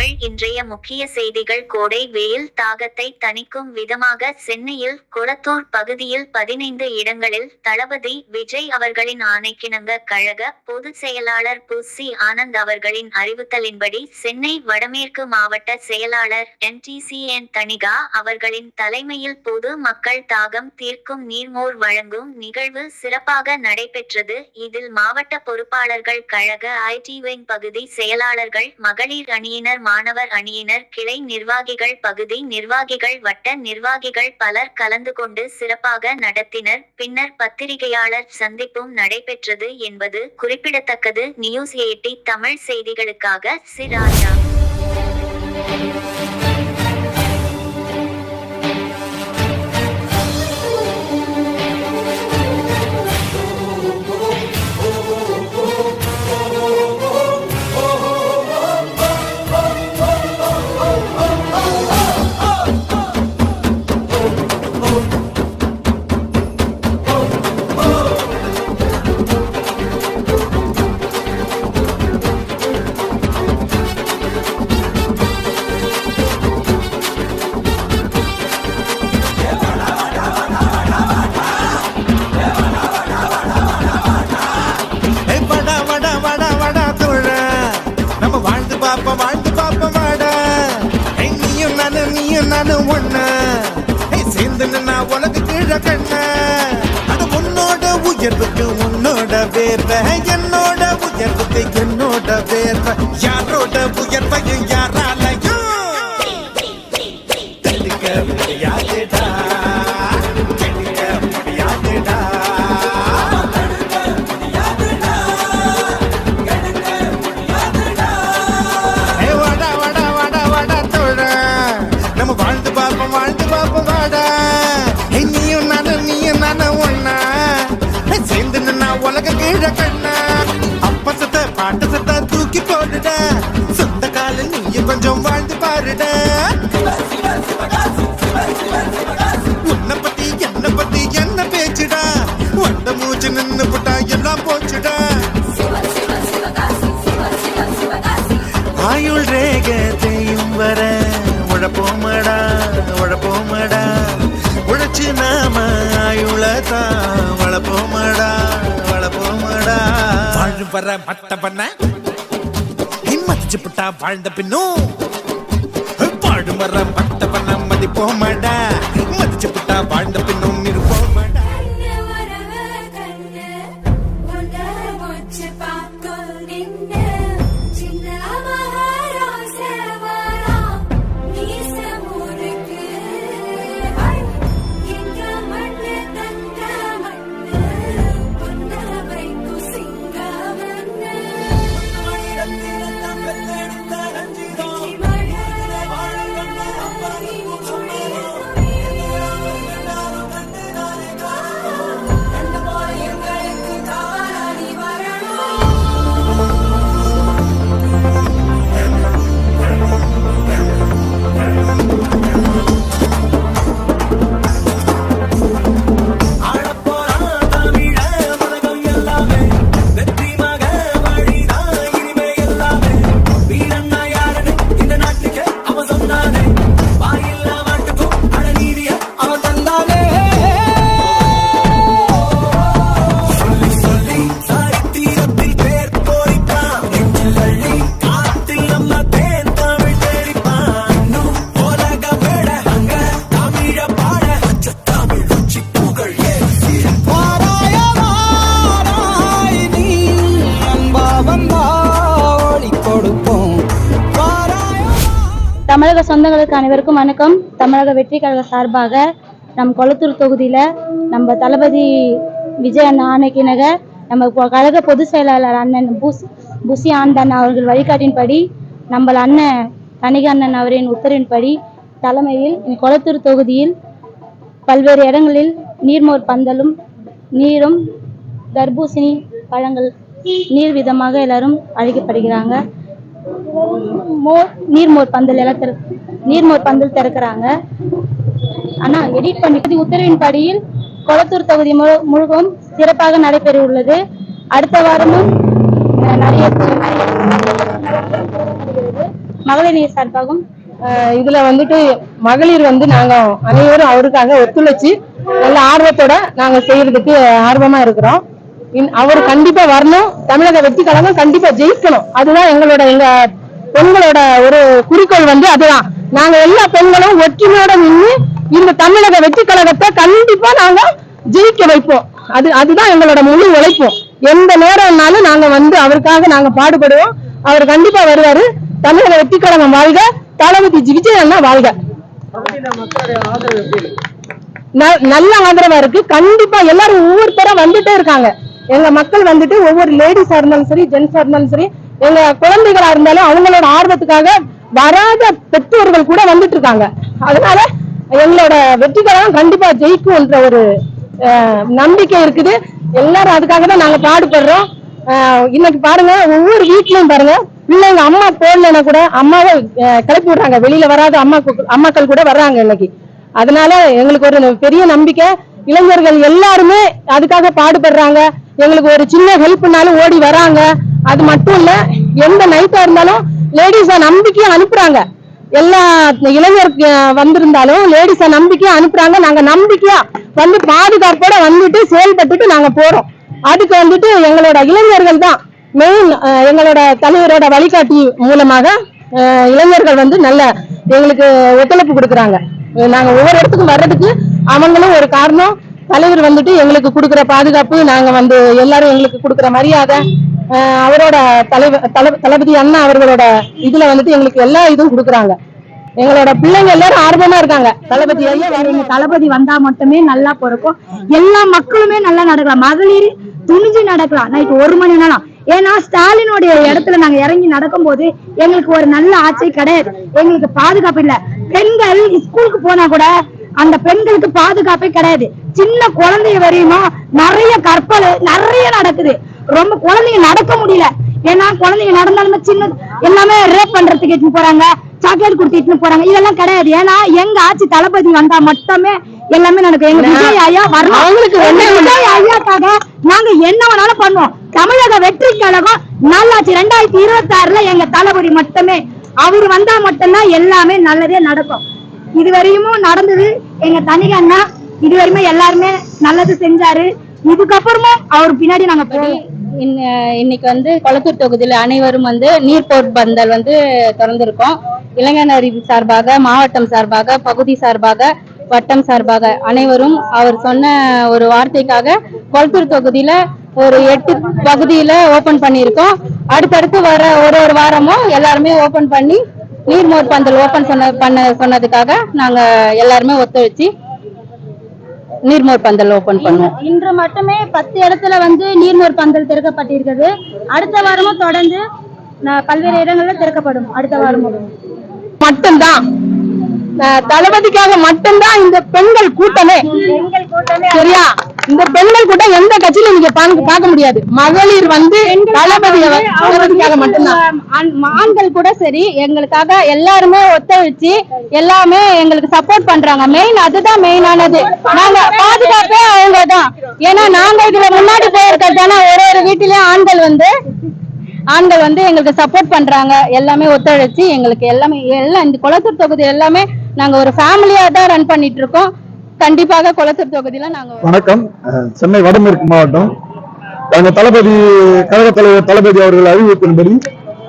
தமிழ் இன்றைய முக்கிய செய்திகள். கோடை வெயில் தாகத்தை தணிக்கும் விதமாக சென்னையில் குளத்தூர் பகுதியில் பதினைந்து இடங்களில் தளபதி விஜய் அவர்களின் ஆணைக்கிணங்க கழக பொதுச் செயலாளர் புசி ஆனந்த் அவர்களின் அறிவுத்தலின்படி சென்னை வடமேற்கு மாவட்ட செயலாளர் என்டிசிஎன் தனிகா அவர்களின் தலைமையில் பொது மக்கள் தாகம் தீர்க்கும் நீர்மோர் வழங்கும் நிகழ்வு சிறப்பாக நடைபெற்றது. இதில் மாவட்ட பொறுப்பாளர்கள் கழக ஐடி விங் பகுதி செயலாளர்கள் மகளிர் அணியினர் மாணவர் அணியினர் கிளை நிர்வாகிகள் பகுதி நிர்வாகிகள் வட்ட நிர்வாகிகள் பலர் கலந்து கொண்டு சிறப்பாக நடத்தினர். பின்னர் பத்திரிகையாளர் சந்திப்பும் நடைபெற்றது என்பது குறிப்பிடத்தக்கது. நியூஸ் எயிட்டி தமிழ் செய்திகளுக்காக சிராஜா. வேர்வை என்னோட உயர்வுக்கு என்னோட வேர்வை. யாரோட உயர்வையும் யாரா தூக்கி சொந்த கால நீயும் கொஞ்சம் வாழ்ந்து பாருட. உன்னை பத்தி என்ன பத்தி என்ன பேச்சுடா? வண்ட மூச்சு நின்னு புட்டா எல்லாம் போச்சுடா. ஆயுள் ரேகத்தையும் வர உழப்போமடா உழப்போமடா. உழைச்சு நாம ஆயுளதான் வளப்போமடா வளப்போமடா வாழ் வர மத்த பண்ண மதிச்சு புட்டா வாழ்ந்த பின்னும் பாடுமர வர மத்த பண்ண மதிப்போமடா? மதிச்சு புட்டா வாழ்ந்த பின்னும் தமிழக சொந்தங்களுக்கு அனைவருக்கும் வணக்கம். தமிழக வெற்றி கழக சார்பாக நம் கொளத்தூர் தொகுதியில் நம்ம தளபதி விஜய் அண்ணா ஆணைக்கிணக நம்ம கழக பொதுச் செயலாளர் அண்ணன் புஸ் புசி ஆண்டன் அவர்கள் வழிகாட்டின்படி நம்மள அண்ணன் தணிக அண்ணன் அவரின் உத்தரவின்படி தலைமையில் கொளத்தூர் தொகுதியில் பல்வேறு இடங்களில் நீர்மோர் பந்தலும் நீரும் தர்பூசணி பழங்கள் நீர் விதமாக எல்லாரும் அழைக்கப்படுகிறாங்க. மோர் நீர்மோர் பந்தல் எல்லாம் திற நீர்மோர் பந்தல் திறக்கிறாங்க. ஆனா எடிட் பண்ணி உத்தரவின்படியில் கொளத்தூர் தொகுதி முழு- முழுவதும் சிறப்பாக நடைபெற உள்ளது அடுத்த வாரமும் நிறைய மகளிர் நீர் சார்பாகவும் இதுல வந்துட்டு மகளிர் வந்து நாங்க அனைவரும் அவருக்காக ஒத்துழைச்சு நல்ல ஆர்வத்தோட நாங்க செய்யறதுக்கு ஆர்வமா இருக்கிறோம். அவர் கண்டிப்பா வரணும். தமிழக வெற்றி கழகம் கண்டிப்பா ஜெயிக்கணும். அதுதான் எங்களோட எங்க பெண்களோட ஒரு குறிக்கோள் வந்து அதுதான். நாங்க எல்லா பெண்களும் ஒற்றுமையோட நின்று இந்த தமிழக வெற்றி கழகத்தை கண்டிப்பா நாங்க ஜெயிக்க வைப்போம். அது அதுதான் எங்களோட முழு உழைப்போம். எந்த நேரம்னாலும் நாங்க வந்து அவருக்காக நாங்க பாடுபடுவோம். அவர் கண்டிப்பா வருவாரு. தமிழக வெற்றி கழகம் வாழ்க. தளபதி விஜய் அண்ணா வாழ்க. ந- நல்ல ஆதரவா இருக்கு. கண்டிப்பா எல்லாரும் ஒவ்வொருத்தரும் வந்துட்டே இருக்காங்க. எங்க மக்கள் வந்துட்டு ஒவ்வொரு லேடிஸா இருந்தாலும் சரி ஜென்ஸா இருந்தாலும் சரி எங்க குழந்தைகளா இருந்தாலும் அவங்களோட ஆர்வத்துக்காக வராத பெற்றோர்கள் கூட வந்துட்டு இருக்காங்க அதனால எங்களோட வெற்றிகரம் கண்டிப்பா ஜெயிக்கும்ன்ற ஒரு நம்பிக்கை இருக்குது. எல்லாரும் அதுக்காக தான் நாங்க பாடுபடுறோம். இன்னைக்கு பாருங்க ஒவ்வொரு வீட்லயும் பாருங்க பிள்ளைங்க அம்மா போடலன்னா கூட அம்மாவை கிளப்பி விடுறாங்க. வெளியில வராத அம்மா அம்மாக்கள் கூட வர்றாங்க இன்னைக்கு. அதனால எங்களுக்கு ஒரு பெரிய நம்பிக்கை. இளைஞர்கள் எல்லாருமே அதுக்காக பாடுபடுறாங்க. எங்களுக்கு ஒரு சின்ன ஹெல்ப்னாலும் ஓடி வராங்க. அது மட்டும் இல்ல எந்த நைட்டா இருந்தாலும் லேடிஸா நம்பிக்கையா அனுப்புறாங்க. எல்லா இளைஞர் வந்திருந்தாலும் லேடிஸா நம்பிக்கையா அனுப்புறாங்க. நாங்க நம்பிக்கையா வந்து பாதுகாப்போட வந்துட்டு செயல்பட்டுட்டு நாங்க போறோம். அதுக்கு வந்துட்டு எங்களோட இளைஞர்கள் தான் மெயின் எங்களோட தலைவரோட வழிகாட்டி மூலமாக அஹ், இளைஞர்கள் வந்து நல்ல எங்களுக்கு ஒத்துழைப்பு கொடுக்குறாங்க. நாங்க ஒவ்வொரு இடத்துக்கும் வர்றதுக்கு அவங்களும் ஒரு காரணம். தலைவர் வந்துட்டு எங்களுக்கு கொடுக்குற பாதுகாப்பு நாங்க வந்து எல்லாரும் எங்களுக்கு கொடுக்குற மரியாதை அவரோட தலைவர் தள- தளபதி அண்ணா அவர்களோட இதுல வந்துட்டு எங்களுக்கு எல்லா இதுவும் கொடுக்குறாங்க. எங்களோட பிள்ளைங்க எல்லாரும் ஆர்வமா இருக்காங்க. தளபதி ஐயா எங்க தளபதி வந்தா மட்டுமே நல்லா பிறக்கும். எல்லா மக்களுமே நல்லா நடக்கலாம். மகளிர் துணிஞ்சு நடக்கலாம். நைட் ஒரு மணி நேரம். ஏன்னா ஸ்டாலினுடைய இடத்துல நாங்க இறங்கி நடக்கும் போது எங்களுக்கு ஒரு நல்ல ஆட்சி கிடையாது. எங்களுக்கு பாதுகாப்பு இல்ல. பெண்கள் ஸ்கூலுக்கு போனா கூட அந்த பெண்களுக்கு பாதுகாப்பே கிடையாது. சின்ன குழந்தைய வரையுமா நிறைய கற்பனை நிறைய நடக்குது. ரொம்ப குழந்தைங்க நடக்க முடியல. ஏன்னா குழந்தைங்க நடந்தாலுமே சின்ன எல்லாமே ரேப் பண்றதுக்கு இட்டுன்னு போறாங்க சாக்லேட் கொடுத்துட்டு போறாங்க. இதெல்லாம் கிடையாது. ஏன்னா எங்க ஆட்சி தளபதி வந்தா மட்டுமே எல்லாமே நடக்கும். எங்க விஜய் ஐயா வரணும். அவங்களுக்கு. விஜய் ஐயாக்காக நாங்க என்ன வேணாலும் பண்ணுவோம். தமிழக வெற்றி கழகம் நல்லாச்சு ரெண்டாயிரத்தி இருபத்தி ஆறுல எங்க தளபதி மட்டுமே. அவர் வந்தா மட்டும்தான் எல்லாமே நல்லதே நடக்கும். இதுவரையும் நடந்தது எங்க தனிக அண்ணா. இதுவரையுமே எல்லாருமே நல்லது செஞ்சாரு. இதுக்கப்புறமும் அவர் பின்னாடி நாங்க போவோம் இன்னைக்கு வந்து கொளத்தூர் தொகுதியில் அனைவரும் வந்து நீர்போர் பந்தல் வந்து திறந்திருக்கோம். இளைஞர் சார்பாக மாவட்டம் சார்பாக பகுதி சார்பாக வட்டம் சார்பாக அனைவரும் அவர் சொன்ன ஒரு வார்த்தைக்காக கொளத்தூர் தொகுதியில ஒரு எட்டு பகுதியில ஓபன் பண்ணியிருக்கோம். அடுத்தடுத்து வர ஒரு ஒரு வாரமும் எல்லாருமே ஓபன் பண்ணி நீர்மோர் பந்தல் ஓபன் சொன்ன பண்ண சொன்னதுக்காக நாங்க எல்லாருமே ஒத்துழைச்சு நீர்மோர் பந்தல் ஓபன் பண்ணுவோம். இன்று மட்டுமே பத்து இடத்துல வந்து நீர்மோர் பந்தல் திறக்கப்பட்டிருக்கிறது. அடுத்த வாரமும் தொடர்ந்து பல்வேறு இடங்கள்ல திறக்கப்படும். அடுத்த வாரமும். மட்டும்தான். தளபதிக்காக மட்டும்தான் இந்த பெண்கள் கூட்டமே. சரியா? இந்த பெண்கள் கூட்டம் எந்த கட்சியிலும் நீங்க பாக்க பார்க்க முடியாது. மகளிர் வந்து தளபதி தளபதிக்காக மட்டும்தான். ஆண்- ஆண்கள் கூட சரி எங்களுக்காக எல்லாருமே ஒத்துழைச்சு எல்லாமே எங்களுக்கு சப்போர்ட் பண்றாங்க. மெயின் அதுதான் மெயினானது நாங்க பாதுகாப்பே அவங்க தான் ஏன்னா நாங்க இதுல முன்னாடி போயிருக்கிறதால ஒரு ஒரு வீட்டிலயும் ஆண்கள் வந்து ஆண்கள் வந்து எங்களுக்கு சப்போர்ட் பண்றாங்க. எல்லாமே ஒத்துழைச்சு எங்களுக்கு எல்லாமே எல்லாம் இந்த குளத்தூர் தொகுதி எல்லாமே நாங்க ஒரு ஃபேமிலியா தான் ரன் பண்ணிட்டு இருக்கோம் கண்டிப்பாக குளத்தூர் தொகுதியில நாங்க வணக்கம். சென்னை வடமேற்கு மாவட்டம். எங்க தளபதி கழக தலைவர் தளபதி அவர்கள் அறிவிப்பின்படி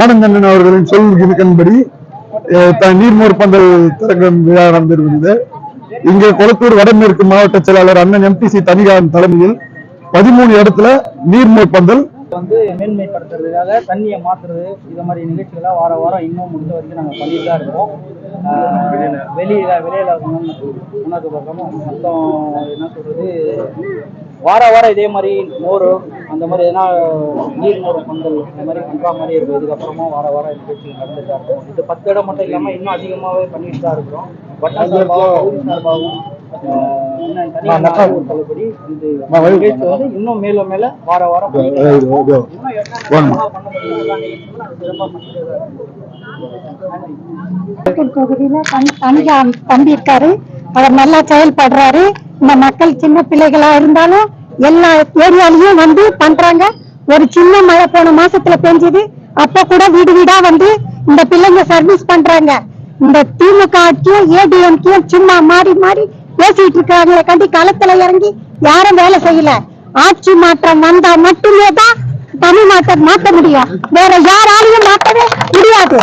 ஆனந்தண்ணன் அவர்களின் சொல் இருக்கின்படி நீர்மோர் பந்தல் திறக்கும் விழா நடந்திருக்கிறது. இங்கே கொளத்தூர் வடமேற்கு மாவட்ட செயலாளர் அண்ணன் எம்டிசி தனிகான் தலைமையில் பதிமூணு இடத்துல நீர்மோர் பந்தல் வந்து மேன்மைப்படுத்துறதுக்காக தண்ணியை மாத்துறது இது மாதிரி நிகழ்ச்சிகளை வார வாரம் இன்னும் முடிஞ்ச வரைக்கும் நாங்கள் பண்ணிட்டு தான் இருக்கோம் வெளியில. வெளியில உணர்வு பக்கமும் மொத்தம் என்ன சொல்றது வார வாரம் இதே மாதிரி மோர் அந்த மாதிரி எதனா நீர் மோர் பந்தல் இந்த மாதிரி பண்ற மாதிரி இருக்கும். இதுக்கப்புறமா வார வாரம் நிகழ்ச்சிகள் நடந்துட்டு தான் இருக்கும். இது பத்து இடம் மட்டும் இல்லாமல் இன்னும் அதிகமாகவே பண்ணிட்டு தான் இருக்கிறோம். வட்ட சார்பாகவும் சார்பாகவும் தள்ளுபடி வந்து இன்னும் மேலும் மேல வார வாரம். தொகுதியில தம்பி இருக்காரு. அவர் நல்லா செயல்படுறாரு. இந்த மக்கள் சின்ன பிள்ளைகளா இருந்தாலும் எல்லா ஏரியாலையும் வந்து பண்றாங்க. ஒரு சின்ன மழை போன மாசத்துல பெஞ்சது. அப்ப கூட வீடு வீடா வந்து இந்த பிள்ளைங்க சர்வீஸ் பண்றாங்க. இந்த திமுக ஆட்சியும் ஏடிஎம்கேயும் சும்மா மாறி மாறி பேசிட்டு இருக்காங்களே கண்டி களத்துல இறங்கி யாரும் வேலை செய்யல. ஆட்சி மாற்றம் வந்தா மட்டுமே தான் தமிழ்நாட்டை மாத்த முடியும். வேற யாராலையும் மாற்றவே முடியாது.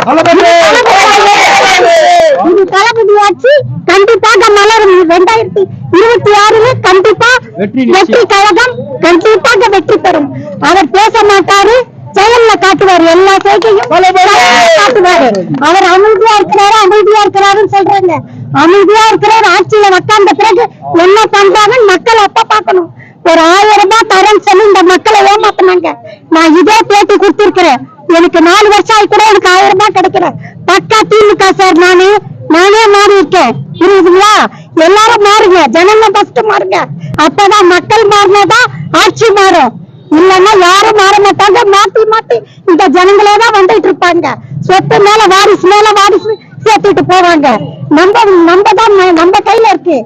இது தளபதி ஆட்சி கண்டிப்பாக மலரும். ரெண்டாயிரத்தி இருபத்தி ஆறுல கண்டிப்பா வெற்றி கழகம் கண்டிப்பாக வெற்றி பெறும். அவர் பேச மாட்டாரு செயல்ல காட்டுவார். எல்லா செய்கையும் காட்டுவாரு. அவர் அமைதியா இருக்கிறாரு அமைதியா இருக்கிறாருன்னு சொல்றாங்க. அமைதியா இருக்கிறாரு ஆட்சியில உட்கார்ந்த பிறகு என்ன பண்றாங்கன்னு மக்கள் அப்ப பாக்கணும் ஒரு ஆயிரம் ரூபாய் தரேன்னு சொல்லி இந்த மக்களை ஏமாத்தினாங்க. நான் இதே பேட்டி கொடுத்திருக்கிறேன். எனக்கு நாலு வருஷம் ஆகி கூட எனக்கு ஆயிரம் ரூபாய் கிடைக்கல. பக்கா திமுக சார் நானு நானே மாறி இருக்கேன். புரியுதுங்களா? எல்லாரும் மாறுங்க. ஜனங்க ஃபர்ஸ்ட் மாறுங்க. அப்பதான் மக்கள் மாறினாதான் ஆட்சி மாறும். இல்லன்னா யாரும் மாற மாட்டாங்க. மாத்தி மாத்தி இந்த ஜனங்களே தான் வந்துட்டு இருப்பாங்க. சொத்து மேல வாரிசு மேல வாரிசு சேர்த்துட்டு போவாங்க நம்ம நம்ம தான் நம்ம கையில இருக்கு.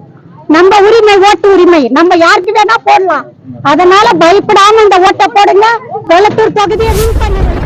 நம்ம உரிமை ஓட்டு உரிமை. நம்ம யாருக்கு வேணா போடலாம். அதனால பயப்படாம இந்த ஓட்டை போடுங்க. கொளத்தூர் தொகுதியை வின் பண்ணுங்க